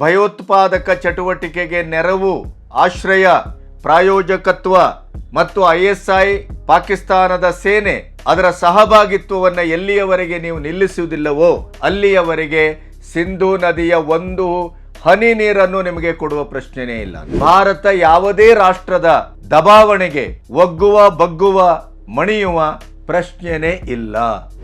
ಭಯೋತ್ಪಾದಕ ಚಟುವಟಿಕೆಗೆ ನೆರವು, ಆಶ್ರಯ, ಪ್ರಾಯೋಜಕತ್ವ ಮತ್ತು ಐಎಸ್ಐ ಪಾಕಿಸ್ತಾನದ ಸೇನೆ ಅದರ ಸಹಭಾಗಿತ್ವವನ್ನು ಎಲ್ಲಿಯವರೆಗೆ ನೀವು ನಿಲ್ಲಿಸುವುದಿಲ್ಲವೋ ಅಲ್ಲಿಯವರೆಗೆ ಸಿಂಧೂ ನದಿಯ ಒಂದು ಹನಿ ನೀರನ್ನು ನಿಮಗೆ ಕೊಡುವ ಪ್ರಶ್ನೆನೇ ಇಲ್ಲ. ಭಾರತ ಯಾವುದೇ ರಾಷ್ಟ್ರದ ದಬಾವಣೆಗೆ ಒಗ್ಗುವ, ಬಗ್ಗುವ, ಮಣಿಯುವ ಪ್ರಶ್ನೆನೇ ಇಲ್ಲ.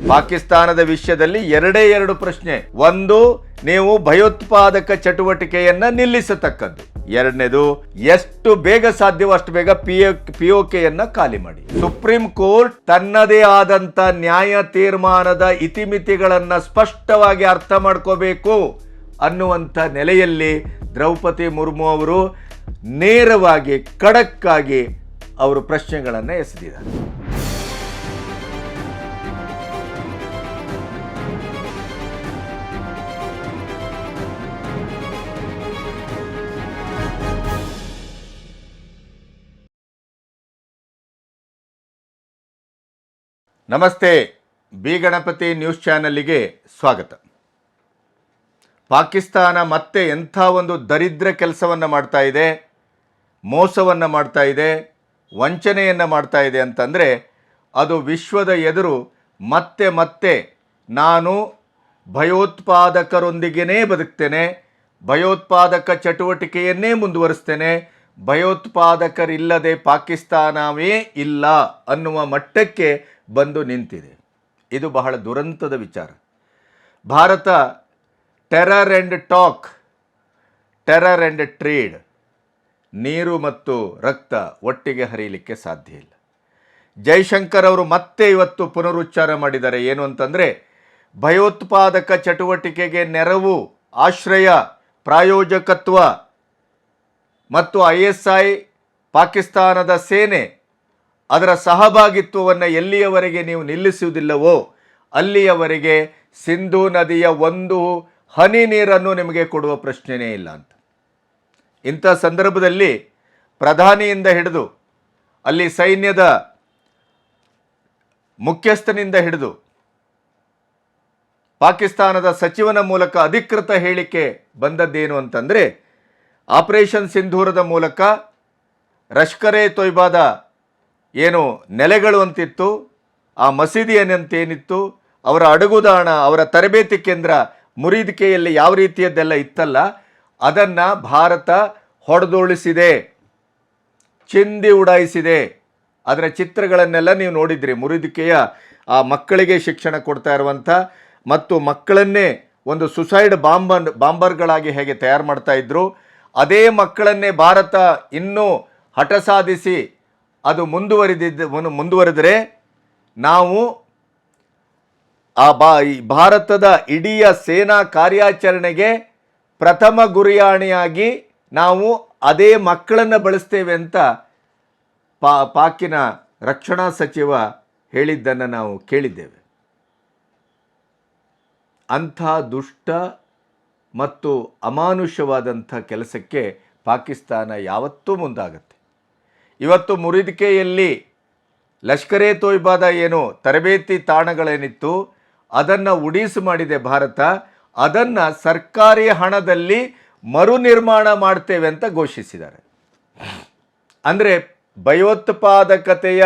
ಪಾಕಿಸ್ತಾನದ ವಿಷಯದಲ್ಲಿ ಎರಡೇ ಎರಡು ಪ್ರಶ್ನೆ. ಒಂದು, ನೀವು ಭಯೋತ್ಪಾದಕ ಚಟುವಟಿಕೆಯನ್ನ ನಿಲ್ಲಿಸತಕ್ಕದ್ದು. ಎರಡನೇದು, ಎಷ್ಟು ಬೇಗ ಸಾಧ್ಯವೋ ಅಷ್ಟು ಬೇಗ ಪಿ ಪಿಒಕೆಯನ್ನ ಖಾಲಿ ಮಾಡಿ. ಸುಪ್ರೀಂ ಕೋರ್ಟ್ ತನ್ನದೇ ಆದಂತ ನ್ಯಾಯ ತೀರ್ಮಾನದ ಇತಿಮಿತಿಗಳನ್ನ ಸ್ಪಷ್ಟವಾಗಿ ಅರ್ಥ ಮಾಡ್ಕೋಬೇಕು ಅನ್ನುವಂಥ ನೆಲೆಯಲ್ಲಿ ದ್ರೌಪದಿ ಮುರ್ಮು ಅವರು ನೇರವಾಗಿ, ಖಡಕ್ಕಾಗಿ ಅವರು ಪ್ರಶ್ನೆಗಳನ್ನು ಎಸೆದಿದ್ದಾರೆ. ನಮಸ್ತೆ, ಬಿ ಗಣಪತಿ ನ್ಯೂಸ್ ಚಾನಲ್ಗೆ ಸ್ವಾಗತ. ಪಾಕಿಸ್ತಾನ ಮತ್ತೆ ಎಂಥ ಒಂದು ದರಿದ್ರ ಕೆಲಸವನ್ನು ಮಾಡ್ತಾ ಇದೆ, ಮೋಸವನ್ನು ಮಾಡ್ತಾ ಇದೆ, ವಂಚನೆಯನ್ನು ಮಾಡ್ತಾ ಇದೆ ಅಂತಂದರೆ ಅದು ವಿಶ್ವದ ಎದುರು ಮತ್ತೆ ಮತ್ತೆ ನಾನು ಭಯೋತ್ಪಾದಕರೊಂದಿಗೇ ಬದುಕ್ತೇನೆ, ಭಯೋತ್ಪಾದಕ ಚಟುವಟಿಕೆಯನ್ನೇ ಮುಂದುವರಿಸ್ತೇನೆ ಭಯೋತ್ಪಾದಕರಿಲ್ಲದೆ ಪಾಕಿಸ್ತಾನವೇ ಇಲ್ಲ ಅನ್ನುವ ಮಟ್ಟಕ್ಕೆ ಬಂದು ನಿಂತಿದೆ. ಇದು ಬಹಳ ದುರಂತದ ವಿಚಾರ. Bharat terror and talk, terror and trade, ನೀರು ಮತ್ತು ರಕ್ತ ಒಟ್ಟಿಗೆ ಹರಿಯಲಿಕ್ಕೆ ಸಾಧ್ಯ ಇಲ್ಲ. ಜೈಶಂಕರ್ ಅವರು ಮತ್ತೆ ಇವತ್ತು ಪುನರುಚ್ಚಾರ ಮಾಡಿದ್ದಾರೆ. ಏನು ಅಂತಂದರೆ, ಭಯೋತ್ಪಾದಕ ಚಟುವಟಿಕೆಗೆ ನೆರವು, ಆಶ್ರಯ, ಪ್ರಾಯೋಜಕತ್ವ ಮತ್ತು ಐ ಪಾಕಿಸ್ತಾನದ ಸೇನೆ ಅದರ ಸಹಭಾಗಿತ್ವವನ್ನು ಎಲ್ಲಿಯವರೆಗೆ ನೀವು ನಿಲ್ಲಿಸುವುದಿಲ್ಲವೋ ಅಲ್ಲಿಯವರೆಗೆ ಸಿಂಧೂ ನದಿಯ ಒಂದು ಹನಿ ನೀರನ್ನು ನಿಮಗೆ ಕೊಡುವ ಪ್ರಶ್ನೆಯೇ ಇಲ್ಲ ಅಂತ. ಇಂಥ ಸಂದರ್ಭದಲ್ಲಿ ಪ್ರಧಾನಿಯಿಂದ ಹಿಡಿದು ಅಲ್ಲಿ ಸೈನ್ಯದ ಮುಖ್ಯಸ್ಥನಿಂದ ಹಿಡಿದು ಪಾಕಿಸ್ತಾನದ ಸಚಿವನ ಮೂಲಕ ಅಧಿಕೃತ ಹೇಳಿಕೆ ಬಂದದ್ದೇನು ಅಂತಂದರೆ ಆಪರೇಷನ್ ಸಿಂಧೂರದ ಮೂಲಕ ಲಷ್ಕರೆ ತೊಯ್ಬಾದ ಏನು ನೆಲೆಗಳು ಅಂತಿತ್ತು, ಆ ಮಸೀದಿ ಏನಂತೇನಿತ್ತು ಅವರ ಅಡಗುದಾಣ, ಅವರ ತರಬೇತಿ ಕೇಂದ್ರ ಮುರಿದಿಕೆಯಲ್ಲಿ ಯಾವ ರೀತಿಯದ್ದೆಲ್ಲ ಇತ್ತಲ್ಲ, ಅದನ್ನು ಭಾರತ ಹೊಡೆದುಳಿಸಿದೆ, ಚಿಂದಿ ಉಡಾಯಿಸಿದೆ. ಅದರ ಚಿತ್ರಗಳನ್ನೆಲ್ಲ ನೀವು ನೋಡಿದ್ರಿ, ಮುರಿದಿಕೆಯ ಆ ಮಕ್ಕಳಿಗೆ ಶಿಕ್ಷಣ ಕೊಡ್ತಾ ಇರುವಂಥ ಮತ್ತು ಮಕ್ಕಳನ್ನೇ ಒಂದು ಸುಸೈಡ್ ಬಾಂಬನ್, ಬಾಂಬರ್ಗಳಾಗಿ ಹೇಗೆ ತಯಾರು ಮಾಡ್ತಾ ಇದ್ರು. ಅದೇ ಮಕ್ಕಳನ್ನೇ ಭಾರತ ಇನ್ನೂ ಹಠ ಸಾಧಿಸಿ ಅದು ಮುಂದುವರಿದಿದ್ದ ಮುಂದುವರೆದರೆ ನಾವು ಆ ಬಾ ಭಾರತದ ಇಡೀ ಸೇನಾ ಕಾರ್ಯಾಚರಣೆಗೆ ಪ್ರಥಮ ಗುರಿಯಾಣಿಯಾಗಿ ನಾವು ಅದೇ ಮಕ್ಕಳನ್ನು ಬಳಸ್ತೇವೆ ಅಂತ ಪಾ, ಪಾಕಿನ ರಕ್ಷಣಾ ಸಚಿವ ಹೇಳಿದ್ದನ್ನು ನಾವು ಕೇಳಿದ್ದೇವೆ. ಅಂಥ ದುಷ್ಟ ಮತ್ತು ಅಮಾನುಷವಾದಂಥ ಕೆಲಸಕ್ಕೆ ಪಾಕಿಸ್ತಾನ ಯಾವತ್ತೂ ಮುಂದಾಗತ್ತೆ. ಇವತ್ತು ಮುರಿದಿಕೆಯಲ್ಲಿ ಲಷ್ಕರೆ ತೊಯ್ಬಾದ ಏನು ತರಬೇತಿ ತಾಣಗಳೇನಿತ್ತು, ಅದನ್ನು ಉಡೀಸು ಮಾಡಿದೆ ಭಾರತ, ಅದನ್ನು ಸರ್ಕಾರಿ ಹಣದಲ್ಲಿ ಮರು ನಿರ್ಮಾಣ ಮಾಡ್ತೇವೆ ಅಂತ ಘೋಷಿಸಿದ್ದಾರೆ. ಅಂದರೆ ಭಯೋತ್ಪಾದಕತೆಯ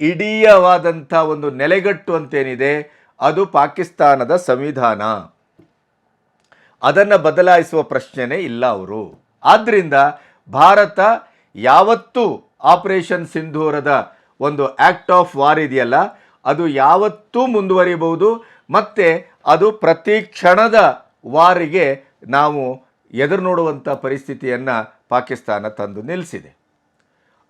ಇಡೀಯವಾದಂಥ ಒಂದು ನೆಲೆಗಟ್ಟು ಅಂತೇನಿದೆ, ಅದು ಪಾಕಿಸ್ತಾನದ ಸಂವಿಧಾನ. ಅದನ್ನು ಬದಲಾಯಿಸುವ ಪ್ರಶ್ನೆನೇ ಇಲ್ಲ ಅವರು. ಆದ್ದರಿಂದ ಭಾರತ ಯಾವತ್ತೂ ಆಪರೇಷನ್ ಸಿಂಧೂರದ ಒಂದು ಆ್ಯಕ್ಟ್ ಆಫ್ ವಾರ್ ಇದೆಯಲ್ಲ, ಅದು ಯಾವತ್ತೂ ಮುಂದುವರಿಬಹುದು ಮತ್ತು ಅದು ಪ್ರತಿ ಕ್ಷಣದ ವಾರಿಗೆ ನಾವು ಎದುರು ನೋಡುವಂಥ ಪರಿಸ್ಥಿತಿಯನ್ನು ಪಾಕಿಸ್ತಾನ ತಂದು ನಿಲ್ಲಿಸಿದೆ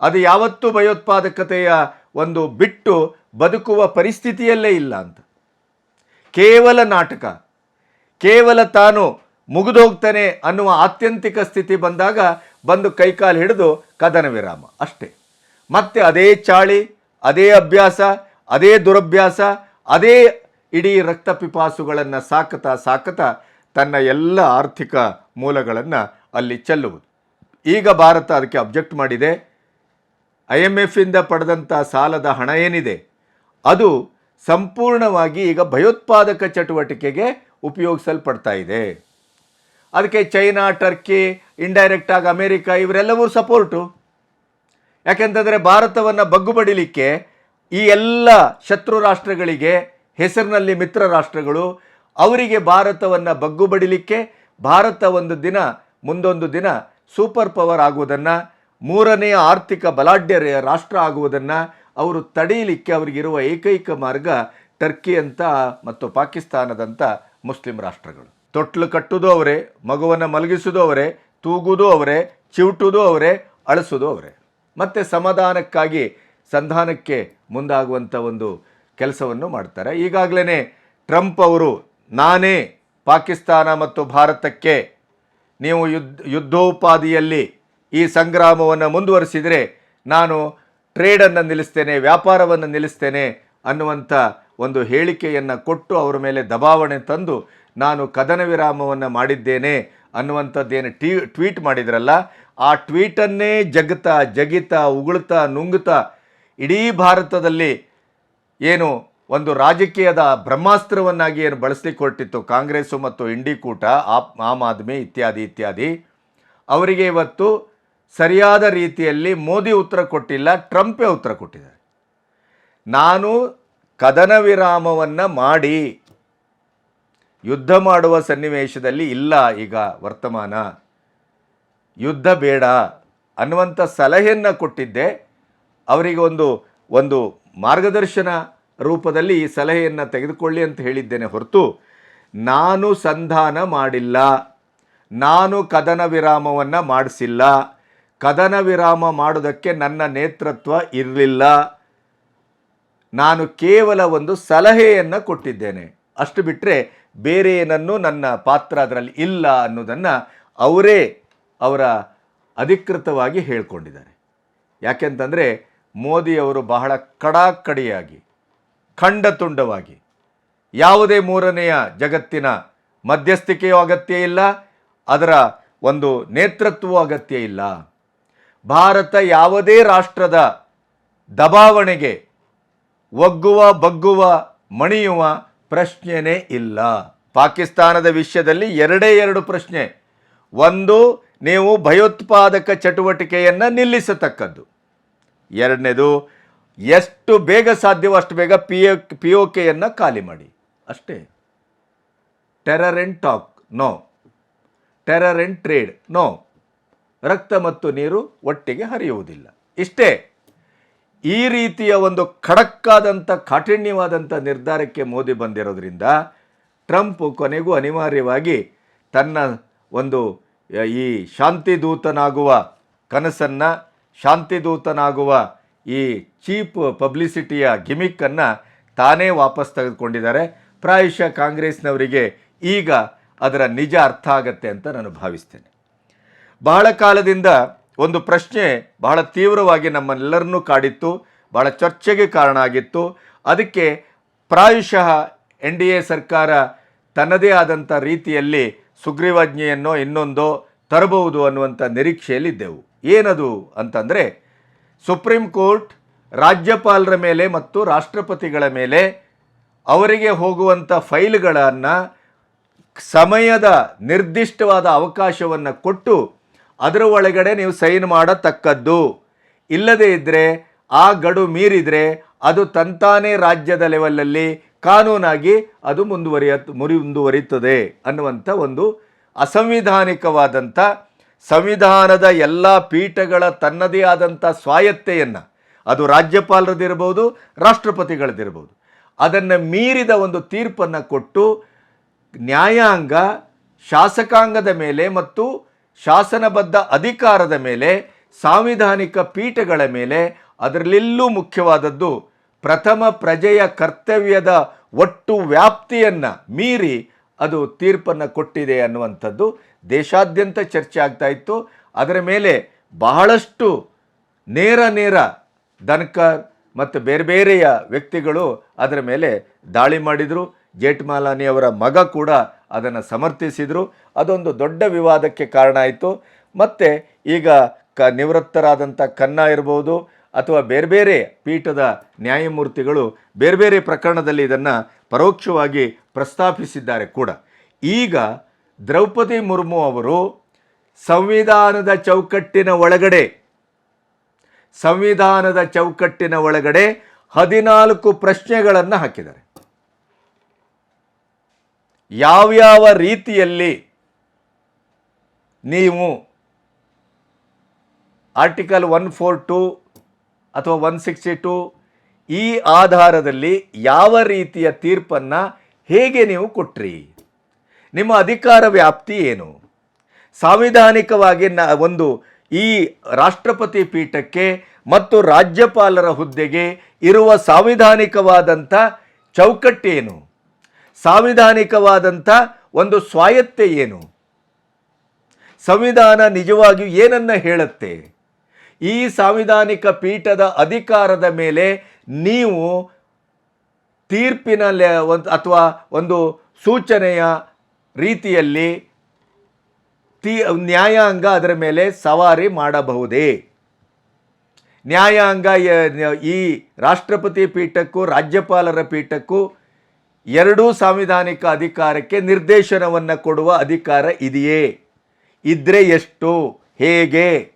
ಅದು ಯಾವತ್ತೂ ಭಯೋತ್ಪಾದಕತೆಯ ಒಂದು ಬಿಟ್ಟು ಬದುಕುವ ಪರಿಸ್ಥಿತಿಯಲ್ಲೇ ಇಲ್ಲ ಅಂತ. ಕೇವಲ ನಾಟಕ. ಕೇವಲ ತಾನು ಮುಗಿದೋಗ್ತಾನೆ ಅನ್ನುವ ಆತ್ಯಂತಿಕ ಸ್ಥಿತಿ ಬಂದಾಗ ಬಂದು ಕೈಕಾಲು ಹಿಡಿದು ಕದನ ವಿರಾಮ. ಅಷ್ಟೇ. ಮತ್ತೆ ಅದೇ ಚಾಳಿ, ಅದೇ ಅಭ್ಯಾಸ, ಅದೇ ದುರಭ್ಯಾಸ, ಅದೇ ಇಡೀ ರಕ್ತ ಪಿಪಾಸುಗಳನ್ನು ಸಾಕತಾ ಸಾಕತಾ ತನ್ನ ಎಲ್ಲ ಆರ್ಥಿಕ ಮೂಲಗಳನ್ನು ಅಲ್ಲಿ ಚೆಲ್ಲುವುದು. ಈಗ ಭಾರತ ಅದಕ್ಕೆ ಅಬ್ಜೆಕ್ಟ್ ಮಾಡಿದೆ. ಐ ಎಂ ಎಫಿಂದ ಪಡೆದಂಥ ಸಾಲದ ಹಣ ಏನಿದೆ? ಅದು ಸಂಪೂರ್ಣವಾಗಿ ಈಗ ಭಯೋತ್ಪಾದಕ ಚಟುವಟಿಕೆಗೆ ಉಪಯೋಗಿಸಲ್ಪಡ್ತಾ ಇದೆ. ಅದಕ್ಕೆ ಚೈನಾ, ಟರ್ಕಿ ಇಂಡೈರೆಕ್ಟಾಗಿ ಅಮೇರಿಕಾ ಇವರೆಲ್ಲವೂ ಸಪೋರ್ಟು ಯಾಕೆಂತಂದರೆ ಭಾರತವನ್ನು ಬಗ್ಗು ಬಡಿಲಿಕ್ಕೆ ಈ ಎಲ್ಲ ಶತ್ರು ರಾಷ್ಟ್ರಗಳಿಗೆ ಹೆಸರಿನಲ್ಲಿ ಮಿತ್ರ ರಾಷ್ಟ್ರಗಳು, ಅವರಿಗೆ ಭಾರತವನ್ನು ಬಗ್ಗು ಬಡಿಲಿಕ್ಕೆ ಭಾರತ ಒಂದು ದಿನ, ಮುಂದೊಂದು ದಿನ ಸೂಪರ್ ಪವರ್ ಆಗುವುದನ್ನು ಮೂರನೆಯ ಆರ್ಥಿಕ ಬಲಾಢ್ಯ ರಾಷ್ಟ್ರ ಆಗುವುದನ್ನು ಅವರು ತಡೆಯಲಿಕ್ಕೆ ಅವರಿಗಿರುವ ಏಕೈಕ ಮಾರ್ಗ ಟರ್ಕಿ ಅಂತ ಮತ್ತು ಪಾಕಿಸ್ತಾನದಂಥ ಮುಸ್ಲಿಂ ರಾಷ್ಟ್ರಗಳು. ತೊಟ್ಲು ಕಟ್ಟುವುದು ಅವರೇ, ಮಗುವನ್ನು ಮಲಗಿಸೋದು ಅವರೇ ತೂಗುವುದು ಅವರೇ ಚಿವುಟುವುದು ಅವರೇ, ಅಳಿಸೋದು ಅವರೇ. ಮತ್ತು ಸಮಾಧಾನಕ್ಕಾಗಿ ಸಂಧಾನಕ್ಕೆ ಮುಂದಾಗುವಂಥ ಒಂದು ಕೆಲಸವನ್ನು ಮಾಡ್ತಾರೆ. ಈಗಾಗಲೇ ಟ್ರಂಪ್ ಅವರು, ನಾನೇ ಪಾಕಿಸ್ತಾನ ಮತ್ತು ಭಾರತಕ್ಕೆ ನೀವು ಯುದ್ಧ, ಯುದ್ಧೋಪಾದಿಯಲ್ಲಿ ಈ ಸಂಗ್ರಾಮವನ್ನು ಮುಂದುವರಿಸಿದರೆ ನಾನು ಟ್ರೇಡನ್ನು ನಿಲ್ಲಿಸ್ತೇನೆ, ವ್ಯಾಪಾರವನ್ನು ನಿಲ್ಲಿಸ್ತೇನೆ ಅನ್ನುವಂಥ ಒಂದು ಹೇಳಿಕೆಯನ್ನು ಕೊಟ್ಟು ಅವರ ಮೇಲೆ ದಬಾವಣೆ ತಂದು ನಾನು ಕದನ ವಿರಾಮವನ್ನು ಮಾಡಿದ್ದೇನೆ ಅನ್ನುವಂಥದ್ದೇನು ಟೀ, ಟ್ವೀಟ್ ಮಾಡಿದ್ರಲ್ಲ, ಆ ಟ್ವೀಟನ್ನೇ ಜಗ್ತಾ ಜಗಿತಾ ಉಗುಳ್ತಾ ನುಂಗುತ್ತಾ ಇಡೀ ಭಾರತದಲ್ಲಿ ಏನು ಒಂದು ರಾಜಕೀಯದ ಬ್ರಹ್ಮಾಸ್ತ್ರವನ್ನಾಗಿ ಏನು ಬಳಸಲಿಕ್ಕೆ ಹೊರಟಿತ್ತು ಕಾಂಗ್ರೆಸ್ಸು ಮತ್ತು ಇಂಡಿ ಕೂಟ, ಆಪ್, ಆಮ್ ಆದ್ಮಿ ಇತ್ಯಾದಿ ಇತ್ಯಾದಿ. ಅವರಿಗೆ ಇವತ್ತು ಸರಿಯಾದ ರೀತಿಯಲ್ಲಿ ಮೋದಿ ಉತ್ತರ ಕೊಟ್ಟಿಲ್ಲ, ಟ್ರಂಪೇ ಉತ್ತರ ಕೊಟ್ಟಿದ್ದಾರೆ. ನಾನು ಕದನ ವಿರಾಮವನ್ನು ಮಾಡಿ. ಯುದ್ಧ ಮಾಡುವ ಸನ್ನಿವೇಶದಲ್ಲಿ ಇಲ್ಲ ಈಗ ವರ್ತಮಾನ. ಯುದ್ಧ ಬೇಡ ಅನ್ನುವಂಥ ಸಲಹೆಯನ್ನು ಕೊಟ್ಟಿದ್ದೆ. ಅವರಿಗೆ ಒಂದು ಒಂದು ಮಾರ್ಗದರ್ಶನ ರೂಪದಲ್ಲಿ ಈ ಸಲಹೆಯನ್ನು ತೆಗೆದುಕೊಳ್ಳಿ ಅಂತ ಹೇಳಿದ್ದೇನೆ ಹೊರತು ನಾನು ಸಂಧಾನ ಮಾಡಿಲ್ಲ. ನಾನು ಕದನ ವಿರಾಮವನ್ನು ಮಾಡಿಸಿಲ್ಲ. ಕದನ ವಿರಾಮ ಮಾಡೋದಕ್ಕೆ ನನ್ನ ನೇತೃತ್ವ ಇರಲಿಲ್ಲ. ನಾನು ಕೇವಲ ಒಂದು ಸಲಹೆಯನ್ನು ಕೊಟ್ಟಿದ್ದೇನೆ. ಅಷ್ಟು ಬಿಟ್ಟರೆ ಬೇರೆ ಏನನ್ನೂ ನನ್ನ ಪಾತ್ರ ಅದರಲ್ಲಿ ಇಲ್ಲ ಅನ್ನೋದನ್ನು ಅವರೇ ಅವರ ಅಧಿಕೃತವಾಗಿ ಹೇಳ್ಕೊಂಡಿದ್ದಾರೆ. ಯಾಕೆಂತಂದರೆ ಮೋದಿಯವರು ಬಹಳ ಕಡಾಕಡಿಯಾಗಿ, ಖಂಡತುಂಡವಾಗಿ ಯಾವುದೇ ಮೂರನೆಯ ಜಗತ್ತಿನ ಮಧ್ಯಸ್ಥಿಕೆಯೂ ಅಗತ್ಯ ಇಲ್ಲ, ಅದರ ಒಂದು ನೇತೃತ್ವವೂ ಅಗತ್ಯ ಇಲ್ಲ. ಭಾರತ ಯಾವುದೇ ರಾಷ್ಟ್ರದ ದಬಾವಣೆಗೆ ಒಗ್ಗುವ, ಬಗ್ಗುವ, ಮಣಿಯುವ ಪ್ರಶ್ನೆನೇ ಇಲ್ಲ. ಪಾಕಿಸ್ತಾನದ ವಿಷಯದಲ್ಲಿ ಎರಡೇ ಎರಡು ಪ್ರಶ್ನೆ. ಒಂದು, ನೀವು ಭಯೋತ್ಪಾದಕ ಚಟುವಟಿಕೆಯನ್ನು ನಿಲ್ಲಿಸತಕ್ಕದ್ದು. ಎರಡನೇದು, ಎಷ್ಟು ಬೇಗ ಸಾಧ್ಯವೋ ಅಷ್ಟು ಬೇಗ ಪಿ ಒ ಪಿ ಒ ಕೆಯನ್ನು ಖಾಲಿ ಮಾಡಿ. ಅಷ್ಟೇ. Terror and talk no terror and trade no ರಕ್ತ ಮತ್ತು ನೀರು ಒಟ್ಟಿಗೆ ಹರಿಯುವುದಿಲ್ಲ. ಇಷ್ಟೇ. ಈ ರೀತಿಯ ಒಂದು ಖಡಕ್ಕಾದಂಥ, ಕಾಠಿಣ್ಯವಾದಂಥ ನಿರ್ಧಾರಕ್ಕೆ ಮೋದಿ ಬಂದಿರೋದ್ರಿಂದ ಟ್ರಂಪ್ ಕೊನೆಗೂ ಅನಿವಾರ್ಯವಾಗಿ ತನ್ನ ಒಂದು ಈ ಶಾಂತಿದೂತನಾಗುವ ಕನಸನ್ನು, ಶಾಂತಿದೂತನಾಗುವ ಈ ಚೀಪ್ ಪಬ್ಲಿಸಿಟಿಯ ಗಿಮಿಕ್ಕನ್ನು ತಾನೇ ವಾಪಸ್ ತೆಗೆದುಕೊಂಡಿದ್ದಾರೆ. ಪ್ರಾಯಶಃ ಕಾಂಗ್ರೆಸ್ನವರಿಗೆ ಈಗ ಅದರ ನಿಜ ಅರ್ಥ ಆಗತ್ತೆ ಅಂತ ನಾನು ಭಾವಿಸ್ತೇನೆ. ಬಹಳ ಕಾಲದಿಂದ ಒಂದು ಪ್ರಶ್ನೆ ಬಹಳ ತೀವ್ರವಾಗಿ ನಮ್ಮೆಲ್ಲರನ್ನೂ ಕಾಡಿತ್ತು, ಬಹಳ ಚರ್ಚೆಗೆ ಕಾರಣ ಆಗಿತ್ತು. ಅದಕ್ಕೆ ಪ್ರಾಯಶಃ ಎನ್ ಡಿ ಎ ಸರ್ಕಾರ ತನ್ನದೇ ಆದಂಥ ರೀತಿಯಲ್ಲಿ ಸುಗ್ರೀವಾಜ್ಞೆಯನ್ನೋ ಇನ್ನೊಂದೋ ತರಬಹುದು ಅನ್ನುವಂಥ ನಿರೀಕ್ಷೆಯಲ್ಲಿದ್ದೆವು. ಏನದು ಅಂತಂದರೆ, ಸುಪ್ರೀಂ ಕೋರ್ಟ್ ರಾಜ್ಯಪಾಲರ ಮೇಲೆ ಮತ್ತು ರಾಷ್ಟ್ರಪತಿಗಳ ಮೇಲೆ ಅವರಿಗೆ ಹೋಗುವಂಥ ಫೈಲ್ಗಳನ್ನು ಸಮಯದ ನಿರ್ದಿಷ್ಟವಾದ ಅವಕಾಶವನ್ನು ಕೊಟ್ಟು ಅದರ ಒಳಗಡೆ ನೀವು ಸೈನ್ ಮಾಡತಕ್ಕದ್ದು. ಇಲ್ಲದೇ ಇದ್ದರೆ ಆ ಗಡು ಮೀರಿದರೆ, ಅದು ತಂತಾನೇ ರಾಜ್ಯದ ಲೆವೆಲಲ್ಲಿ ಕಾನೂನಾಗಿ ಅದು ಮುಂದುವರಿಯ ಮುರಿ ಮುಂದುವರಿಯುತ್ತದೆ ಅನ್ನುವಂಥ ಒಂದು ಅಸಂವಿಧಾನಿಕವಾದಂಥ ಸಂವಿಧಾನದ ಎಲ್ಲ ಪೀಠಗಳ ತನ್ನದೇ ಆದಂಥ ಸ್ವಾಯತ್ತೆಯನ್ನು, ಅದು ರಾಜ್ಯಪಾಲರದಿರ್ಬೋದು, ರಾಷ್ಟ್ರಪತಿಗಳದಿರ್ಬೋದು, ಅದನ್ನು ಮೀರಿದ ಒಂದು ತೀರ್ಪನ್ನು ಕೊಟ್ಟು ನ್ಯಾಯಾಂಗ, ಶಾಸಕಾಂಗದ ಮೇಲೆ ಮತ್ತು ಶಾಸನಬದ್ಧ ಅಧಿಕಾರದ ಮೇಲೆ, ಸಾಂವಿಧಾನಿಕ ಪೀಠಗಳ ಮೇಲೆ ಅದರಲ್ಲೆಲ್ಲೂ ಮುಖ್ಯವಾದದ್ದು ಪ್ರಥಮ ಪ್ರಜೆಯ ಕರ್ತವ್ಯದ ಒಟ್ಟು ವ್ಯಾಪ್ತಿಯನ್ನು ಮೀರಿ ಅದು ತೀರ್ಪನ್ನು ಕೊಟ್ಟಿದೆ ಅನ್ನುವಂಥದ್ದು ದೇಶಾದ್ಯಂತ ಚರ್ಚೆ ಆಗ್ತಾ ಇತ್ತು. ಅದರ ಮೇಲೆ ಬಹಳಷ್ಟು ನೇರ ನೇರ ದನ್ಕರ್ ಮತ್ತು ಬೇರೆ ಬೇರೆಯ ವ್ಯಕ್ತಿಗಳು ಅದರ ಮೇಲೆ ದಾಳಿ ಮಾಡಿದರು. ಜೇಠ್ಮಾಲಾನಿ ಅವರ ಮಗ ಕೂಡ ಅದನ್ನು ಸಮರ್ಥಿಸಿದರು. ಅದೊಂದು ದೊಡ್ಡ ವಿವಾದಕ್ಕೆ ಕಾರಣ ಆಯಿತು. ಮತ್ತು ಈಗ ಕ ನಿವೃತ್ತರಾದಂಥ ಕನ್ನ ಇರ್ಬೋದು ಅಥವಾ ಬೇರೆ ಬೇರೆ ಪೀಠದ ನ್ಯಾಯಮೂರ್ತಿಗಳು ಬೇರೆ ಬೇರೆ ಪ್ರಕರಣದಲ್ಲಿ ಇದನ್ನು ಪರೋಕ್ಷವಾಗಿ ಪ್ರಸ್ತಾಪಿಸಿದ್ದಾರೆ ಕೂಡ. ಈಗ ದ್ರೌಪದಿ ಮುರ್ಮು ಅವರು ಸಂವಿಧಾನದ ಚೌಕಟ್ಟಿನ ಒಳಗಡೆ, ಸಂವಿಧಾನದ ಚೌಕಟ್ಟಿನ ಒಳಗಡೆ ಹದಿನಾಲ್ಕು ಪ್ರಶ್ನೆಗಳನ್ನು ಹಾಕಿದ್ದಾರೆ. ಯಾವ್ಯಾವ ರೀತಿಯಲ್ಲಿ ನೀವು ಆರ್ಟಿಕಲ್ ಒನ್ ಫೋರ್ ಟು ಅಥವಾ ಒನ್ ಸಿಕ್ಸ್ಟಿ ಟು ಈ ಆಧಾರದಲ್ಲಿ ಯಾವ ರೀತಿಯ ತೀರ್ಪನ್ನು ಹೇಗೆ ನೀವು ಕೊಟ್ರಿ? ನಿಮ್ಮ ಅಧಿಕಾರ ವ್ಯಾಪ್ತಿ ಏನು? ಸಾಂವಿಧಾನಿಕವಾಗಿ ನ ಒಂದು ಈ ರಾಷ್ಟ್ರಪತಿ ಪೀಠಕ್ಕೆ ಮತ್ತು ರಾಜ್ಯಪಾಲರ ಹುದ್ದೆಗೆ ಇರುವ ಸಾಂವಿಧಾನಿಕವಾದಂಥ ಚೌಕಟ್ಟೇನು? ಸಾಂವಿಧಾನಿಕವಾದಂಥ ಒಂದು ಸ್ವಾಯತ್ತೆ ಏನು? ಸಂವಿಧಾನ ನಿಜವಾಗಿಯೂ ಏನನ್ನ ಹೇಳುತ್ತೆ? ಈ ಸಾಂವಿಧಾನಿಕ ಪೀಠದ ಅಧಿಕಾರದ ಮೇಲೆ ನೀವು ತೀರ್ಪಿನ ಒಂದ್- ಅಥವಾ ಒಂದು ಸೂಚನೆಯ ರೀತಿಯಲ್ಲಿ ತೀ ನ್ಯಾಯಾಂಗ ಅದರ ಮೇಲೆ ಸವಾರಿ ಮಾಡಬಹುದೇ? ನ್ಯಾಯಾಂಗ ಈ ರಾಷ್ಟ್ರಪತಿ ಪೀಠಕ್ಕೂ, ರಾಜ್ಯಪಾಲರ ಪೀಠಕ್ಕೂ ಎರಡೂ ಸಾಂವಿಧಾನಿಕ ಅಧಿಕಾರಕ್ಕೆ ನಿರ್ದೇಶನವನ್ನು ಕೊಡುವ ಅಧಿಕಾರ ಇದೆಯೇ? ಇದ್ರೆ ಎಷ್ಟು? ಹೇಗೆ?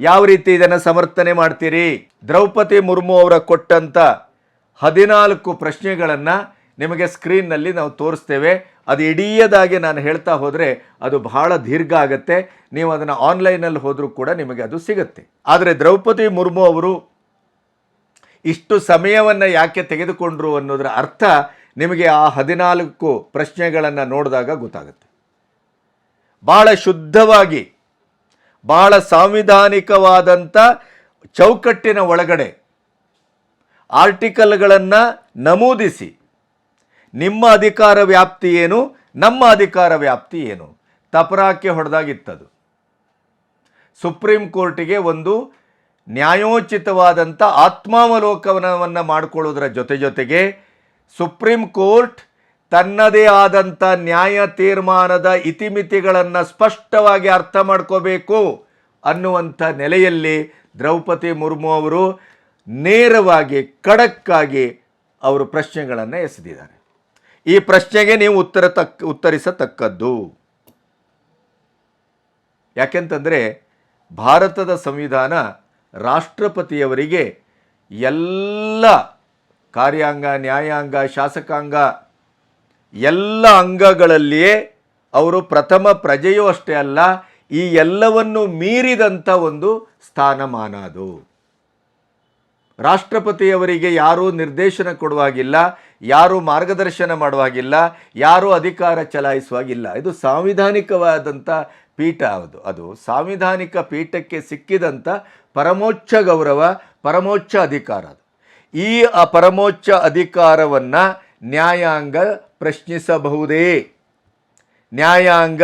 ಯಾವ ರೀತಿ ಇದನ್ನು ಸಮರ್ಥನೆ ಮಾಡ್ತೀರಿ? ದ್ರೌಪದಿ ಮುರ್ಮು ಅವರ ಕೊಟ್ಟಂಥ ಹದಿನಾಲ್ಕು ಪ್ರಶ್ನೆಗಳನ್ನು ನಿಮಗೆ ಸ್ಕ್ರೀನ್ನಲ್ಲಿ ನಾವು ತೋರಿಸ್ತೇವೆ. ಅದು ಇಡೀಯದಾಗಿ ನಾನು ಹೇಳ್ತಾ ಹೋದರೆ ಅದು ಬಹಳ ದೀರ್ಘ ಆಗತ್ತೆ. ನೀವು ಅದನ್ನು ಆನ್ಲೈನಲ್ಲಿ ಹೋದರೂ ಕೂಡ ನಿಮಗೆ ಅದು ಸಿಗುತ್ತೆ. ಆದರೆ ದ್ರೌಪದಿ ಮುರ್ಮು ಅವರು ಇಷ್ಟು ಸಮಯವನ್ನು ಯಾಕೆ ತೆಗೆದುಕೊಂಡ್ರು ಅನ್ನೋದರ ಅರ್ಥ ನಿಮಗೆ ಆ ಹದಿನಾಲ್ಕು ಪ್ರಶ್ನೆಗಳನ್ನು ನೋಡಿದಾಗ ಗೊತ್ತಾಗುತ್ತೆ. ಭಾಳ ಶುದ್ಧವಾಗಿ ಭಾಳ ಸಾಂವಿಧಾನಿಕವಾದಂಥ ಚೌಕಟ್ಟಿನ ಒಳಗಡೆ ಆರ್ಟಿಕಲ್ಗಳನ್ನು ನಮೂದಿಸಿ, ನಿಮ್ಮ ಅಧಿಕಾರ ವ್ಯಾಪ್ತಿ ಏನು, ನಮ್ಮ ಅಧಿಕಾರ ವ್ಯಾಪ್ತಿ ಏನು ತಪರಾಕ್ಕೆ ಹೊಡೆದಾಗಿತ್ತದು. ಸುಪ್ರೀಂ ಕೋರ್ಟಿಗೆ ಒಂದು ನ್ಯಾಯೋಚಿತವಾದಂಥ ಆತ್ಮಾವಲೋಕನವನ್ನು ಮಾಡಿಕೊಳ್ಳೋದರ ಜೊತೆ ಜೊತೆಗೆ ಸುಪ್ರೀಂ ಕೋರ್ಟ್ ತನ್ನದೇ ಆದಂಥ ನ್ಯಾಯ ತೀರ್ಮಾನದ ಇತಿಮಿತಿಗಳನ್ನು ಸ್ಪಷ್ಟವಾಗಿ ಅರ್ಥ ಮಾಡ್ಕೋಬೇಕು ಅನ್ನುವಂಥ ನೆಲೆಯಲ್ಲಿ ದ್ರೌಪದಿ ಮುರ್ಮು ಅವರು ನೇರವಾಗಿ, ಖಡಕ್ಕಾಗಿ ಅವರು ಪ್ರಶ್ನೆಗಳನ್ನು ಎಸೆದಿದ್ದಾರೆ. ಈ ಪ್ರಶ್ನೆಗೆ ನೀವು ಉತ್ತರ ತಕ್ಕ ಉತ್ತರಿಸತಕ್ಕದ್ದು. ಯಾಕೆಂತಂದರೆ ಭಾರತದ ಸಂವಿಧಾನ ರಾಷ್ಟ್ರಪತಿಯವರಿಗೆ ಎಲ್ಲ ಕಾರ್ಯಾಂಗ, ನ್ಯಾಯಾಂಗ, ಶಾಸಕಾಂಗ ಎಲ್ಲ ಅಂಗಗಳಲ್ಲಿಯೇ ಅವರು ಪ್ರಥಮ ಪ್ರಜೆಯೂ ಅಷ್ಟೇ ಅಲ್ಲ, ಈ ಎಲ್ಲವನ್ನು ಮೀರಿದಂಥ ಒಂದು ಸ್ಥಾನಮಾನ ಅದು. ರಾಷ್ಟ್ರಪತಿಯವರಿಗೆ ಯಾರೂ ನಿರ್ದೇಶನ ಕೊಡುವಾಗಿಲ್ಲ, ಯಾರೂ ಮಾರ್ಗದರ್ಶನ ಮಾಡುವಾಗಿಲ್ಲ, ಯಾರೂ ಅಧಿಕಾರ ಚಲಾಯಿಸುವಾಗಿಲ್ಲ. ಇದು ಸಾಂವಿಧಾನಿಕವಾದಂಥ ಪೀಠ ಅದು. ಅದು ಸಾಂವಿಧಾನಿಕ ಪೀಠಕ್ಕೆ ಸಿಕ್ಕಿದಂಥ ಪರಮೋಚ್ಚ ಗೌರವ, ಪರಮೋಚ್ಚ ಅಧಿಕಾರ ಅದು. ಈ ಅಪರಮೋಚ್ಚ ಪರಮೋಚ್ಚ ಅಧಿಕಾರವನ್ನು ನ್ಯಾಯಾಂಗ ಪ್ರಶ್ನಿಸಬಹುದೇ? ನ್ಯಾಯಾಂಗ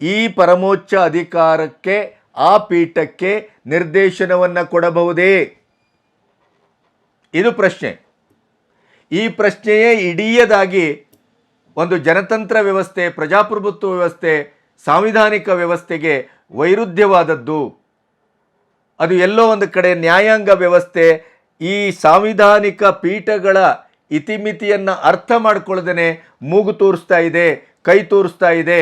ಈ ಪರಮೋಚ್ಚ ಅಧಿಕಾರಕ್ಕೆ, ಆ ಪೀಠಕ್ಕೆ ನಿರ್ದೇಶನವನ್ನು ಕೊಡಬಹುದೇ? ಇದು ಪ್ರಶ್ನೆ. ಈ ಪ್ರಶ್ನೆಯೇ ಇಡೀಯದಾಗಿ ಒಂದು ಜನತಂತ್ರ ವ್ಯವಸ್ಥೆ, ಪ್ರಜಾಪ್ರಭುತ್ವ ವ್ಯವಸ್ಥೆ, ಸಾಂವಿಧಾನಿಕ ವ್ಯವಸ್ಥೆಗೆ ವೈರುಧ್ಯವಾದದ್ದು. ಅದು ಎಲ್ಲೋ ಒಂದು ಕಡೆ ನ್ಯಾಯಾಂಗ ವ್ಯವಸ್ಥೆ ಈ ಸಾಂವಿಧಾನಿಕ ಪೀಠಗಳ ಇತಿಮಿತಿಯನ್ನು ಅರ್ಥ ಮಾಡ್ಕೊಳ್ಳದೇನೆ ಮೂಗು ತೋರಿಸ್ತಾ ಇದೆ, ಕೈ ತೋರಿಸ್ತಾ ಇದೆ.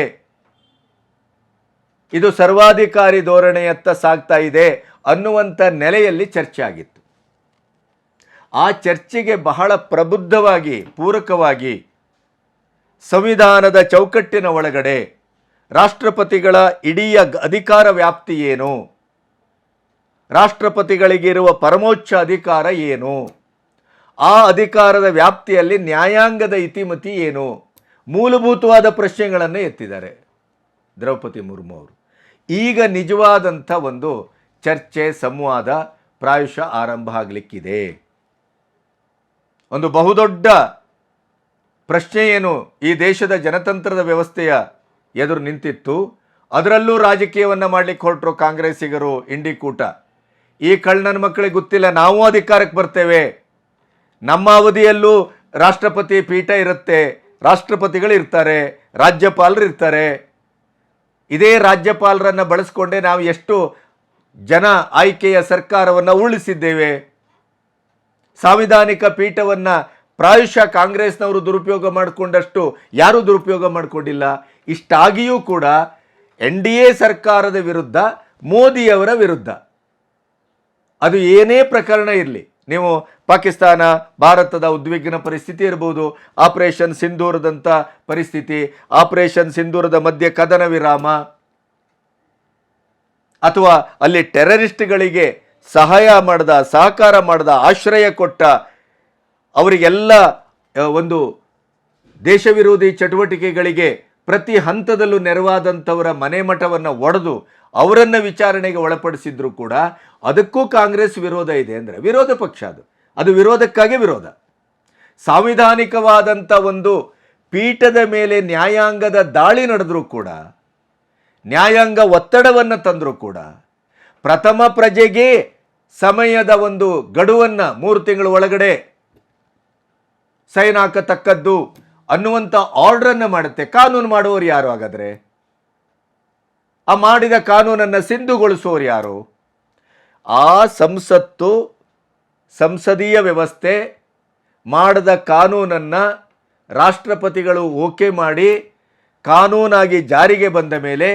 ಇದು ಸರ್ವಾಧಿಕಾರಿ ಧೋರಣೆಯತ್ತ ಸಾಗ್ತಾ ಇದೆ ಅನ್ನುವಂಥ ನೆಲೆಯಲ್ಲಿ ಚರ್ಚೆ ಆಗಿತ್ತು. ಆ ಚರ್ಚೆಗೆ ಬಹಳ ಪ್ರಬುದ್ಧವಾಗಿ, ಪೂರಕವಾಗಿ ಸಂವಿಧಾನದ ಚೌಕಟ್ಟಿನ ಒಳಗಡೆ ರಾಷ್ಟ್ರಪತಿಗಳ ಇಡೀ ಅಧಿಕಾರ ವ್ಯಾಪ್ತಿ ಏನು? ರಾಷ್ಟ್ರಪತಿಗಳಿಗಿರುವ ಪರಮೋಚ್ಚ ಅಧಿಕಾರ ಏನು? ಆ ಅಧಿಕಾರದ ವ್ಯಾಪ್ತಿಯಲ್ಲಿ ನ್ಯಾಯಾಂಗದ ಇತಿಮತಿ ಏನು? ಮೂಲಭೂತವಾದ ಪ್ರಶ್ನೆಗಳನ್ನು ಎತ್ತಿದ್ದಾರೆ. ದ್ರೌಪದಿ ಮುರ್ಮು ಅವರು. ಈಗ ನಿಜವಾದಂಥ ಒಂದು ಚರ್ಚೆ, ಸಂವಾದ ಪ್ರಾಯಶಃ ಆರಂಭ ಆಗಲಿಕ್ಕಿದೆ. ಒಂದು ಬಹುದೊಡ್ಡ ಪ್ರಶ್ನೆ ಏನು? ಈ ದೇಶದ ಜನತಂತ್ರದ ವ್ಯವಸ್ಥೆಯ ಎದುರು ನಿಂತಿತ್ತು. ಅದರಲ್ಲೂ ರಾಜಕೀಯವನ್ನು ಮಾಡಲಿಕ್ಕೆ ಹೊರಟರು ಕಾಂಗ್ರೆಸ್ಸಿಗರು ಇಂಡಿಕೂಟ ಈ ಕಳ್ಳನ ಮಕ್ಕಳಿಗೆ ಗೊತ್ತಿಲ್ಲ, ನಾವು ಅಧಿಕಾರಕ್ಕೆ ಬರ್ತೇವೆ. ನಮ್ಮ ಅವಧಿಯಲ್ಲೂ ರಾಷ್ಟ್ರಪತಿ ಪೀಠ ಇರುತ್ತೆ, ರಾಷ್ಟ್ರಪತಿಗಳು ಇರ್ತಾರೆ, ರಾಜ್ಯಪಾಲರು ಇರ್ತಾರೆ. ಇದೇ ರಾಜ್ಯಪಾಲರನ್ನು ಬಳಸ್ಕೊಂಡೇ ನಾವು ಎಷ್ಟು ಜನ ಆಯ್ಕೆಯ ಸರ್ಕಾರವನ್ನು ಉರುಳಿಸಿದ್ದೇವೆ. ಸಾಂವಿಧಾನಿಕ ಪೀಠವನ್ನು ಪ್ರಾಯಶಃ ಕಾಂಗ್ರೆಸ್ನವರು ದುರುಪಯೋಗ ಮಾಡಿಕೊಂಡಷ್ಟು ಯಾರೂ ದುರುಪಯೋಗ ಮಾಡಿಕೊಂಡಿಲ್ಲ. ಇಷ್ಟಾಗಿಯೂ ಕೂಡ ಎನ್ ಡಿ ಎ ಸರ್ಕಾರದ ವಿರುದ್ಧ, ಮೋದಿಯವರ ವಿರುದ್ಧ. ಅದು ಏನೇ ಪ್ರಕರಣ ಇರಲಿ, ನೀವು ಪಾಕಿಸ್ತಾನ, ಭಾರತದ ಉದ್ವಿಗ್ನ ಪರಿಸ್ಥಿತಿ ಇರ್ಬೋದು, ಆಪರೇಷನ್ ಸಿಂಧೂರದಂಥ ಪರಿಸ್ಥಿತಿ, ಆಪರೇಷನ್ ಸಿಂಧೂರದ ಮಧ್ಯೆ ಕದನ ವಿರಾಮ, ಅಥವಾ ಅಲ್ಲಿ ಟೆರರಿಸ್ಟ್ಗಳಿಗೆ ಸಹಾಯ ಮಾಡಿದ, ಸಹಕಾರ ಮಾಡಿದ, ಆಶ್ರಯ ಕೊಟ್ಟ ಅವರಿಗೆಲ್ಲ ಒಂದು ದೇಶ ವಿರೋಧಿ ಚಟುವಟಿಕೆಗಳಿಗೆ ಪ್ರತಿ ಹಂತದಲ್ಲೂ ನೆರವಾದಂಥವರ ಮನೆ ಮಠವನ್ನು ಒಡೆದು ಅವರನ್ನು ವಿಚಾರಣೆಗೆ ಒಳಪಡಿಸಿದ್ರು ಕೂಡ ಅದಕ್ಕೂ ಕಾಂಗ್ರೆಸ್ ವಿರೋಧ ಇದೆ ಅಂದರೆ ವಿರೋಧ ಪಕ್ಷ ಅದು. ಅದು ವಿರೋಧಕ್ಕಾಗಿ ವಿರೋಧ. ಸಾಂವಿಧಾನಿಕವಾದಂಥ ಒಂದು ಪೀಠದ ಮೇಲೆ ನ್ಯಾಯಾಂಗದ ದಾಳಿ ನಡೆದರೂ ಕೂಡ, ನ್ಯಾಯಾಂಗ ಒತ್ತಡವನ್ನು ತಂದರೂ ಕೂಡ, ಪ್ರಥಮ ಪ್ರಜೆಗೆ ಸಮಯದ ಒಂದು ಗಡುವನ್ನು ಮೂರು ತಿಂಗಳ ಒಳಗಡೆ ಸೈನ್ ಹಾಕತಕ್ಕದ್ದು ಅನ್ನುವಂಥ ಆರ್ಡ್ರನ್ನು ಮಾಡುತ್ತೆ. ಕಾನೂನು ಮಾಡುವವರು ಯಾರು ಹಾಗಾದರೆ? ಆ ಮಾಡಿದ ಕಾನೂನನ್ನು ಸಿಂಧುಗೊಳಿಸುವವರು ಯಾರು? ಆ ಸಂಸತ್ತು ಸಂಸದೀಯ ವ್ಯವಸ್ಥೆ ಮಾಡಿದ ಕಾನೂನನ್ನು ರಾಷ್ಟ್ರಪತಿಗಳು ಓಕೆ ಮಾಡಿ ಕಾನೂನಾಗಿ ಜಾರಿಗೆ ಬಂದ ಮೇಲೆ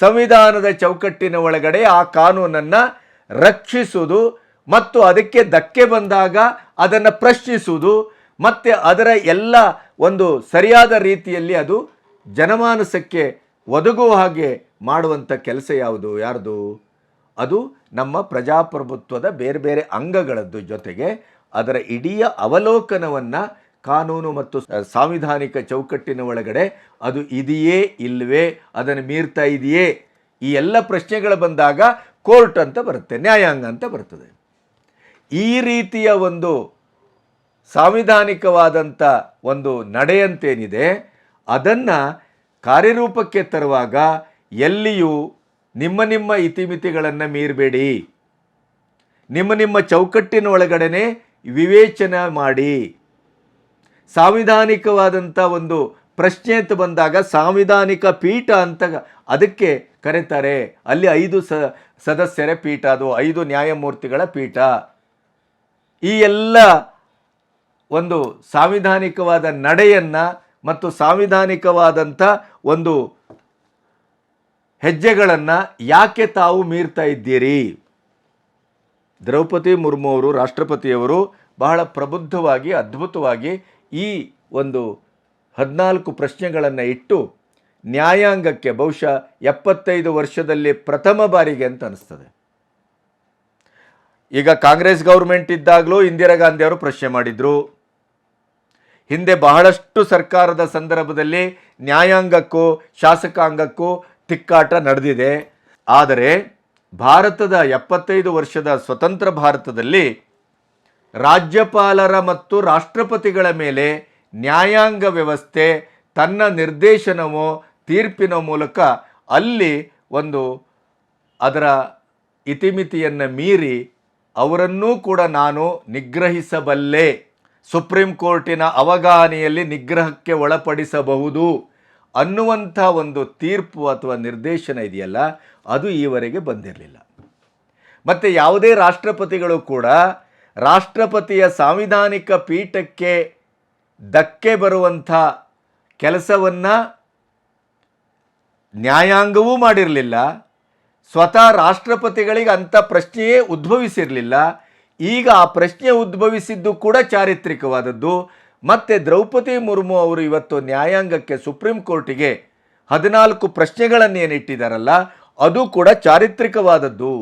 ಸಂವಿಧಾನದ ಚೌಕಟ್ಟಿನ ಒಳಗಡೆ ಆ ಕಾನೂನನ್ನು ರಕ್ಷಿಸುವುದು ಮತ್ತು ಅದಕ್ಕೆ ಧಕ್ಕೆ ಬಂದಾಗ ಅದನ್ನು ಪ್ರಶ್ನಿಸುವುದು ಮತ್ತು ಅದರ ಎಲ್ಲ ಒಂದು ಸರಿಯಾದ ರೀತಿಯಲ್ಲಿ ಅದು ಜನಮಾನಸಕ್ಕೆ ಒದಗುವ ಹಾಗೆ ಮಾಡುವಂಥ ಕೆಲಸ ಯಾವುದು, ಯಾರ್ದು? ಅದು ನಮ್ಮ ಪ್ರಜಾಪ್ರಭುತ್ವದ ಬೇರೆ ಬೇರೆ ಅಂಗಗಳದ್ದು ಜೊತೆಗೆ ಅದರ ಇಡೀ ಅವಲೋಕನವನ್ನು ಕಾನೂನು ಮತ್ತು ಸಾಂವಿಧಾನಿಕ ಚೌಕಟ್ಟಿನ ಒಳಗಡೆ ಅದು ಇದೆಯೇ ಇಲ್ಲವೇ ಅದನ್ನು ಮೀರ್ತಾ ಇದೆಯೇ, ಈ ಎಲ್ಲ ಪ್ರಶ್ನೆಗಳು ಬಂದಾಗ ಕೋರ್ಟ್ ಅಂತ ಬರುತ್ತೆ, ನ್ಯಾಯಾಂಗ ಅಂತ ಬರ್ತದೆ. ಈ ರೀತಿಯ ಒಂದು ಸಾಂವಿಧಾನಿಕವಾದಂಥ ಒಂದು ನಡೆಯಂತೇನಿದೆ, ಅದನ್ನು ಕಾರ್ಯರೂಪಕ್ಕೆ ತರುವಾಗ ಎಲ್ಲಿಯೂ ನಿಮ್ಮ ನಿಮ್ಮ ಇತಿಮಿತಿಗಳನ್ನು ಮೀರಬೇಡಿ. ನಿಮ್ಮ ನಿಮ್ಮ ಚೌಕಟ್ಟಿನ ಒಳಗಡೆನೆ ವಿವೇಚನೆ ಮಾಡಿ. ಸಾಂವಿಧಾನಿಕವಾದಂಥ ಒಂದು ಪ್ರಶ್ನೆ ಅಂತ ಬಂದಾಗ ಸಾಂವಿಧಾನಿಕ ಪೀಠ ಅಂತ ಅದಕ್ಕೆ ಕರೀತಾರೆ. ಅಲ್ಲಿ ಐದು ಸ, ಸದಸ್ಯರ ಪೀಠ ಅದು, ಐದು ನ್ಯಾಯಮೂರ್ತಿಗಳ ಪೀಠ. ಈ ಎಲ್ಲ ಒಂದು ಸಾಂವಿಧಾನಿಕವಾದ ನಡೆಯನ್ನು ಮತ್ತು ಸಾಂವಿಧಾನಿಕವಾದಂಥ ಒಂದು ಹೆಜ್ಜೆಗಳನ್ನು ಯಾಕೆ ತಾವು ಮೀರ್ತಾ ಇದ್ದೀರಿ? ದ್ರೌಪದಿ ಮುರ್ಮು ಅವರು ರಾಷ್ಟ್ರಪತಿಯವರು ಬಹಳ ಪ್ರಬುದ್ಧವಾಗಿ, ಅದ್ಭುತವಾಗಿ ಈ ಒಂದು ಹದಿನಾಲ್ಕು ಪ್ರಶ್ನೆಗಳನ್ನು ಇಟ್ಟು ನ್ಯಾಯಾಂಗಕ್ಕೆ ಬಹುಶಃ ಎಪ್ಪತ್ತೈದು ವರ್ಷದಲ್ಲಿ ಪ್ರಥಮ ಬಾರಿಗೆ ಅಂತ ಅನಿಸ್ತದೆ. ಈಗ ಕಾಂಗ್ರೆಸ್ ಗೌರ್ಮೆಂಟ್ ಇದ್ದಾಗಲೂ ಇಂದಿರಾ ಗಾಂಧಿ ಅವರು ಪ್ರಶ್ನೆ ಮಾಡಿದರು. ಹಿಂದೆ ಬಹಳಷ್ಟು ಸರ್ಕಾರದ ಸಂದರ್ಭದಲ್ಲಿ ನ್ಯಾಯಾಂಗಕ್ಕೂ, ಶಾಸಕಾಂಗಕ್ಕೂ ತಿಕ್ಕಾಟ ನಡೆದಿದೆ. ಆದರೆ ಭಾರತದ ಎಪ್ಪತ್ತೈದು ವರ್ಷದ ಸ್ವತಂತ್ರ ಭಾರತದಲ್ಲಿ ರಾಜ್ಯಪಾಲರ ಮತ್ತು ರಾಷ್ಟ್ರಪತಿಗಳ ಮೇಲೆ ನ್ಯಾಯಾಂಗ ವ್ಯವಸ್ಥೆ, ತನ್ನ ನಿರ್ದೇಶನವೋ, ತೀರ್ಪಿನ ಮೂಲಕ ಅಲ್ಲಿ ಒಂದು ಅದರ ಇತಿಮಿತಿಯನ್ನು ಮೀರಿ ಅವರನ್ನೂ ಕೂಡ ನಾನು ನಿಗ್ರಹಿಸಬಲ್ಲೆ. ಸುಪ್ರೀಂ ಕೋರ್ಟಿನ ಅವಗಾಹನೆಯಲ್ಲಿ ನಿಗ್ರಹಕ್ಕೆ ಒಳಪಡಿಸಬಹುದು. ಅನ್ನುವಂಥ ಒಂದು ತೀರ್ಪು ಅಥವಾ ನಿರ್ದೇಶನ ಇದೆಯಲ್ಲ, ಅದು ಈವರೆಗೆ ಬಂದಿರಲಿಲ್ಲ. ಮತ್ತು ಯಾವುದೇ ರಾಷ್ಟ್ರಪತಿಗಳು ಕೂಡ ರಾಷ್ಟ್ರಪತಿಯ ಸಾಂವಿಧಾನಿಕ ಪೀಠಕ್ಕೆ ಧಕ್ಕೆ ಬರುವಂಥ ಕೆಲಸವನ್ನು ನ್ಯಾಯಾಂಗವೂ ಮಾಡಿರಲಿಲ್ಲ. ಸ್ವತಃ ರಾಷ್ಟ್ರಪತಿಗಳಿಗೆ ಅಂಥ ಪ್ರಶ್ನೆಯೇ ಉದ್ಭವಿಸಿರಲಿಲ್ಲ. ಈಗ ಆ ಪ್ರಶ್ನೆ ಉದ್ಭವಿಸಿದ್ದು ಕೂಡ ಚಾರಿತ್ರಿಕವಾದದ್ದು. ಮತ್ತು ದ್ರೌಪದಿ ಮುರ್ಮು ಅವರು ಇವತ್ತು ನ್ಯಾಯಾಂಗಕ್ಕೆ ಸುಪ್ರೀಂ ಕೋರ್ಟಿಗೆ ಹದಿನಾಲ್ಕು ಪ್ರಶ್ನೆಗಳನ್ನು ಏನಿಟ್ಟಿದ್ದಾರಲ್ಲ ಅದು ಕೂಡ ಚಾರಿತ್ರಿಕವಾದದ್ದು.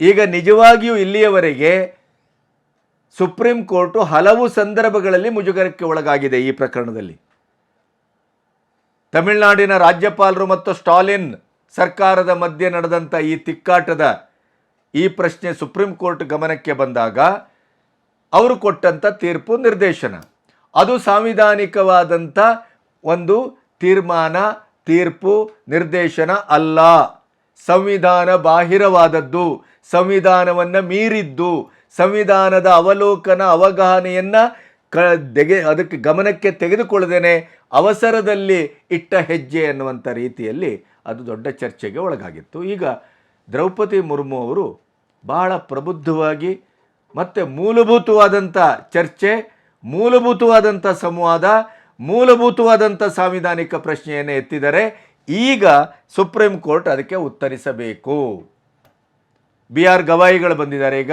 ಈಗ ನಿಜವಾಗಿಯೂ ಇಲ್ಲಿಯವರೆಗೆ ಸುಪ್ರೀಂ ಕೋರ್ಟು ಹಲವು ಸಂದರ್ಭಗಳಲ್ಲಿ ಮುಜುಗರಕ್ಕೆ ಒಳಗಾಗಿದೆ ಈ ಪ್ರಕರಣದಲ್ಲಿ. ತಮಿಳುನಾಡಿನ ರಾಜ್ಯಪಾಲರು ಮತ್ತು ಸ್ಟಾಲಿನ್ ಸರ್ಕಾರದ ಮಧ್ಯೆ ನಡೆದಂಥ ಈ ತಿಕ್ಕಾಟದ ಈ ಪ್ರಶ್ನೆ ಸುಪ್ರೀಂ ಕೋರ್ಟ್ ಗಮನಕ್ಕೆ ಬಂದಾಗ ಅವರು ಕೊಟ್ಟಂಥ ತೀರ್ಪು ನಿರ್ದೇಶನ. ಅದು ಸಾಂವಿಧಾನಿಕವಾದಂಥ ಒಂದು ತೀರ್ಮಾನ, ತೀರ್ಪು, ನಿರ್ದೇಶನ ಅಲ್ಲ. ಸಂವಿಧಾನ ಬಾಹಿರವಾದದ್ದು, ಸಂವಿಧಾನವನ್ನು ಮೀರಿದ್ದು, ಸಂವಿಧಾನದ ಅವಲೋಕನ ಅವಗಾಹನೆಯನ್ನು ಕ ಅದಕ್ಕೆ ಗಮನಕ್ಕೆ ತೆಗೆದುಕೊಳ್ಳದೇನೆ ಅವಸರದಲ್ಲಿ ಇಟ್ಟ ಹೆಜ್ಜೆ ಅನ್ನುವಂಥ ರೀತಿಯಲ್ಲಿ ಅದು ದೊಡ್ಡ ಚರ್ಚೆಗೆ ಒಳಗಾಗಿತ್ತು. ಈಗ ದ್ರೌಪದಿ ಮುರ್ಮು ಅವರು ಬಹಳ ಪ್ರಬುದ್ಧವಾಗಿ ಮತ್ತು ಮೂಲಭೂತವಾದಂಥ ಚರ್ಚೆ ಮೂಲಭೂತವಾದಂಥ ಸಂವಾದ ಮೂಲಭೂತವಾದಂಥ ಸಾಂವಿಧಾನಿಕ ಪ್ರಶ್ನೆಯನ್ನು ಎತ್ತಿದರೆ ಈಗ ಸುಪ್ರೀಂ ಕೋರ್ಟ್ ಅದಕ್ಕೆ ಉತ್ತರಿಸಬೇಕು. ಬಿ ಆರ್ ಗವಾಯಿಗಳು ಬಂದಿದ್ದಾರೆ ಈಗ.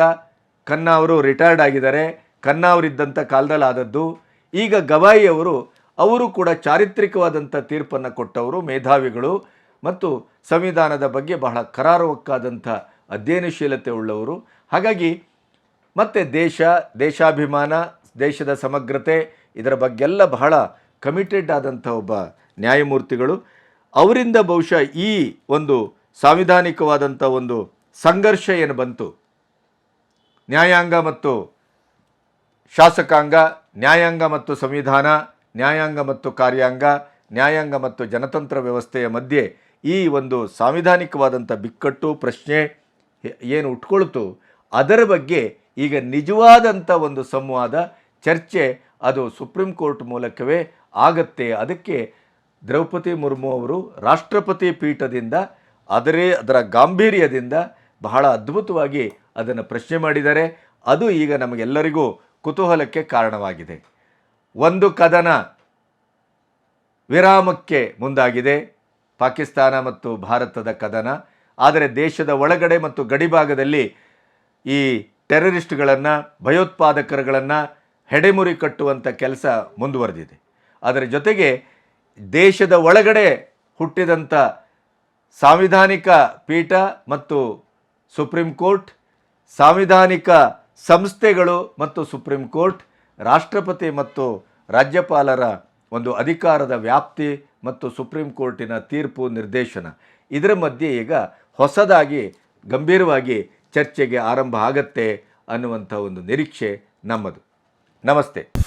ಖನ್ನಾ ಅವರು ರಿಟೈರ್ಡ್ ಆಗಿದ್ದಾರೆ. ಖನ್ನಾ ಅವರಿದ್ದಂಥ ಕಾಲದಲ್ಲಿ ಆದದ್ದು. ಈಗ ಗವಾಯಿ ಅವರು ಅವರು ಕೂಡ ಚಾರಿತ್ರಿಕವಾದಂಥ ತೀರ್ಪನ್ನು ಕೊಟ್ಟವರು, ಮೇಧಾವಿಗಳು ಮತ್ತು ಸಂವಿಧಾನದ ಬಗ್ಗೆ ಬಹಳ ಕರಾರುವಕ್ಕಾದಂಥ ಅಧ್ಯಯನಶೀಲತೆ ಉಳ್ಳವರು. ಹಾಗಾಗಿ ಮತ್ತು ದೇಶ, ದೇಶಾಭಿಮಾನ, ದೇಶದ ಸಮಗ್ರತೆ, ಇದರ ಬಗ್ಗೆಲ್ಲ ಬಹಳ ಕಮಿಟೆಡ್ ಆದಂಥ ಒಬ್ಬ ನ್ಯಾಯಮೂರ್ತಿಗಳು. ಅವರಿಂದ ಬಹುಶಃ ಈ ಒಂದು ಸಾಂವಿಧಾನಿಕವಾದಂಥ ಒಂದು ಸಂಘರ್ಷ ಏನು ಬಂತು? ನ್ಯಾಯಾಂಗ ಮತ್ತು ಶಾಸಕಾಂಗ, ನ್ಯಾಯಾಂಗ ಮತ್ತು ಸಂವಿಧಾನ, ನ್ಯಾಯಾಂಗ ಮತ್ತು ಕಾರ್ಯಾಂಗ, ನ್ಯಾಯಾಂಗ ಮತ್ತು ಜನತಂತ್ರ ವ್ಯವಸ್ಥೆಯ ಮಧ್ಯೆ ಈ ಒಂದು ಸಾಂವಿಧಾನಿಕವಾದಂಥ ಬಿಕ್ಕಟ್ಟು, ಪ್ರಶ್ನೆ ಏನು ಉಟ್ಕೊಳ್ತು, ಅದರ ಬಗ್ಗೆ ಈಗ ನಿಜವಾದಂಥ ಒಂದು ಸಂವಾದ, ಚರ್ಚೆ ಅದು ಸುಪ್ರೀಂ ಕೋರ್ಟ್ ಮೂಲಕವೇ ಆಗತ್ತೆ. ಅದಕ್ಕೆ ದ್ರೌಪದಿ ಮುರ್ಮು ಅವರು ರಾಷ್ಟ್ರಪತಿ ಪೀಠದಿಂದ ಅದರೇ ಅದರ ಗಾಂಭೀರ್ಯದಿಂದ ಬಹಳ ಅದ್ಭುತವಾಗಿ ಅದನ್ನು ಪ್ರಶ್ನೆ ಮಾಡಿದ್ದಾರೆ. ಅದು ಈಗ ನಮಗೆಲ್ಲರಿಗೂ ಕುತೂಹಲಕ್ಕೆ ಕಾರಣವಾಗಿದೆ. ಒಂದು ಕದನ ವಿರಾಮಕ್ಕೆ ಮುಂದಾಗಿದೆ. ಪಾಕಿಸ್ತಾನ ಮತ್ತು ಭಾರತದ ಕದನ, ಆದರೆ ದೇಶದ ಒಳಗಡೆ ಮತ್ತು ಗಡಿಭಾಗದಲ್ಲಿ ಈ ಟೆರರಿಸ್ಟ್ಗಳನ್ನು, ಭಯೋತ್ಪಾದಕರುಗಳನ್ನು ಹೆಡೆಮುರಿ ಕಟ್ಟುವಂಥ ಕೆಲಸ ಮುಂದುವರೆದಿದೆ. ಅದರ ಜೊತೆಗೆ ದೇಶದ ಒಳಗಡೆ ಹುಟ್ಟಿದಂಥ ಸಾಂವಿಧಾನಿಕ ಪೀಠ ಮತ್ತು ಸುಪ್ರೀಂ ಕೋರ್ಟ್, ಸಾಂವಿಧಾನಿಕ ಸಂಸ್ಥೆಗಳು ಮತ್ತು ಸುಪ್ರೀಂ ಕೋರ್ಟ್, ರಾಷ್ಟ್ರಪತಿ ಮತ್ತು ರಾಜ್ಯಪಾಲರ ಒಂದು ಅಧಿಕಾರದ ವ್ಯಾಪ್ತಿ ಮತ್ತು ಸುಪ್ರೀಂ ಕೋರ್ಟಿನ ತೀರ್ಪು ನಿರ್ದೇಶನ. ಇದರ ಮಧ್ಯೆ ಈಗ ಹೊಸದಾಗಿ, ಗಂಭೀರವಾಗಿ ಚರ್ಚೆಗೆ ಆರಂಭ ಆಗತ್ತೆ ಅನ್ನುವಂಥ ಒಂದು ನಿರೀಕ್ಷೆ ನಮ್ಮದು. ನಮಸ್ತೆ.